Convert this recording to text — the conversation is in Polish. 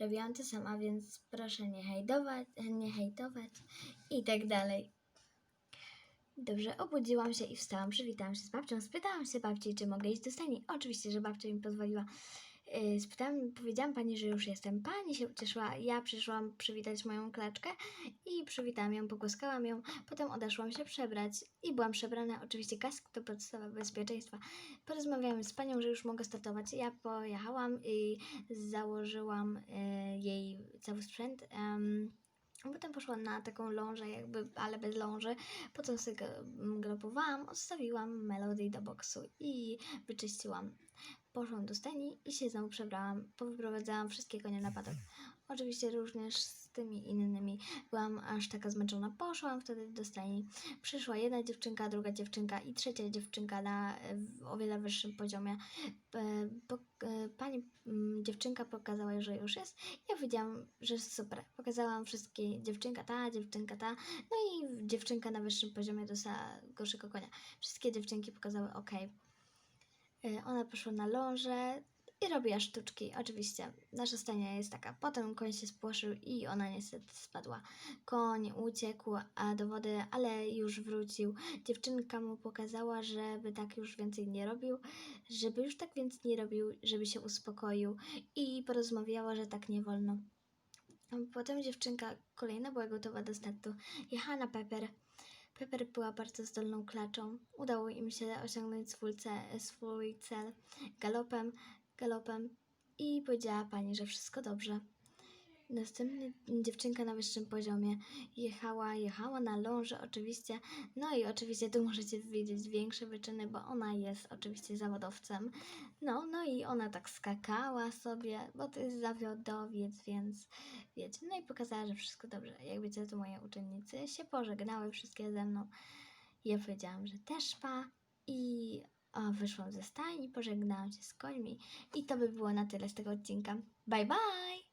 robiłam to sama, więc proszę nie hejtować, nie hejtować i tak dalej. Dobrze, obudziłam się i wstałam, przywitałam się z babcią, spytałam się babci, czy mogę iść do stajni. Oczywiście, że babcia mi pozwoliła. Yy, Spytałam, powiedziałam pani, że już jestem. Pani się ucieszyła, ja przyszłam przywitać moją klaczkę i przywitałam ją, pogłaskałam ją, potem odeszłam się przebrać i byłam przebrana. Oczywiście kask to podstawa bezpieczeństwa. Porozmawiałam z panią, że już mogę startować. Ja pojechałam i założyłam yy, jej cały sprzęt. Potem poszłam na taką lążę, jakby, ale bez ląży. Potem sobie galopowałam, odstawiłam melodię do boksu i wyczyściłam. Poszłam do stajni i się znowu przebrałam. Powyprowadzałam wszystkie konie na padok. Oczywiście również z tymi innymi. Byłam aż taka zmęczona. Poszłam wtedy do stajni. Przyszła jedna dziewczynka, druga dziewczynka i trzecia dziewczynka na o wiele wyższym poziomie. E, e, pani mm, dziewczynka pokazała, że już jest. Ja wiedziałam, że super. Pokazałam wszystkie dziewczynka ta, dziewczynka ta. No i dziewczynka na wyższym poziomie dostała gorszego konia. Wszystkie dziewczynki pokazały ok. Y, Ona poszła na lążę i robiła sztuczki. Oczywiście nasza stajnia jest taka. Potem koń się spłoszył i ona niestety spadła. Koń uciekł do wody, ale już wrócił. Dziewczynka mu pokazała, żeby tak już więcej nie robił, żeby już tak więcej nie robił, żeby się uspokoił i porozmawiała, że tak nie wolno. Potem dziewczynka kolejna była gotowa do startu. Jechała na Pepper. Pepper była bardzo zdolną klaczą. Udało im się osiągnąć swój cel, swój cel galopem, galopem i powiedziała pani, że wszystko dobrze. Następnie dziewczynka na wyższym poziomie jechała, jechała na ląży oczywiście. No i oczywiście tu możecie widzieć większe wyczyny, bo ona jest oczywiście zawodowcem. No, no i ona tak skakała sobie, bo to jest zawodowiec, więc wiecie. No i pokazała, że wszystko dobrze. Jak wiecie, to moje uczennice się pożegnały wszystkie ze mną. Ja powiedziałam, że też pa i o, wyszłam ze stajni, pożegnałam się z końmi i to by było na tyle z tego odcinka. Bye bye!